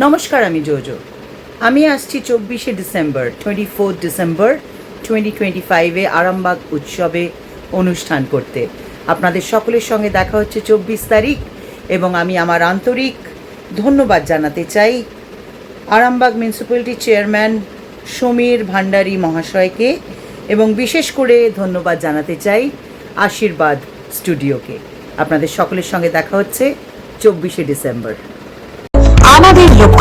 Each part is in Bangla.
নমস্কার, আমি জোজো। আমি আসছি চব্বিশে December twenty four December twenty twenty ফাইভে আরামবাগ উৎসবে অনুষ্ঠান করতে। আপনাদের সকলের সঙ্গে দেখা হচ্ছে চব্বিশ তারিখ, এবং আমি আমার আন্তরিক ধন্যবাদ জানাতে চাই আরামবাগ মিউনিসিপ্যালিটি চেয়ারম্যান সমীর ভান্ডারী মহাশয়কে, এবং বিশেষ করে ধন্যবাদ জানাতে চাই আশীর্বাদ স্টুডিওকে। আপনাদের সকলের সঙ্গে দেখা হচ্ছে চব্বিশে ডিসেম্বর।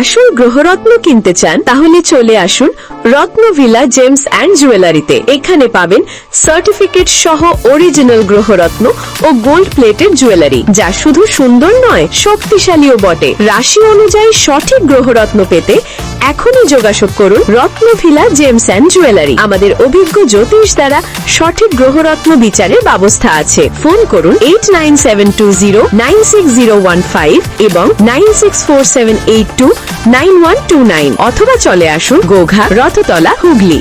আসল গ্রহরত্ন কিনতে চান, তাহলে চলে আসুন রত্ন ভিলা জেমস অ্যান্ড জুয়েলারিতে। এখানে পাবেন সার্টিফিকেট সহ অরিজিনাল গ্রহরত্ন ও গোল্ড প্লেটের জুয়েলারি, যা শুধু সুন্দর নয়, শক্তিশালীও বটে। রাশি অনুযায়ী সঠিক গ্রহরত্ন পেতে এখনই যোগাযোগ করুন রত্নভিলা জেমস অ্যান্ড জুয়েলারি। আমাদের অভিজ্ঞ জ্যোতিষ দ্বারা সঠিক গ্রহরত্ন বিচারের ব্যবস্থা আছে। ফোন করুন eight nine seven two zero nine six zero one five এবং nine six four seven eight two nine one two nine অথবা চলে আসুন গোঘা রথতলা হুগলি।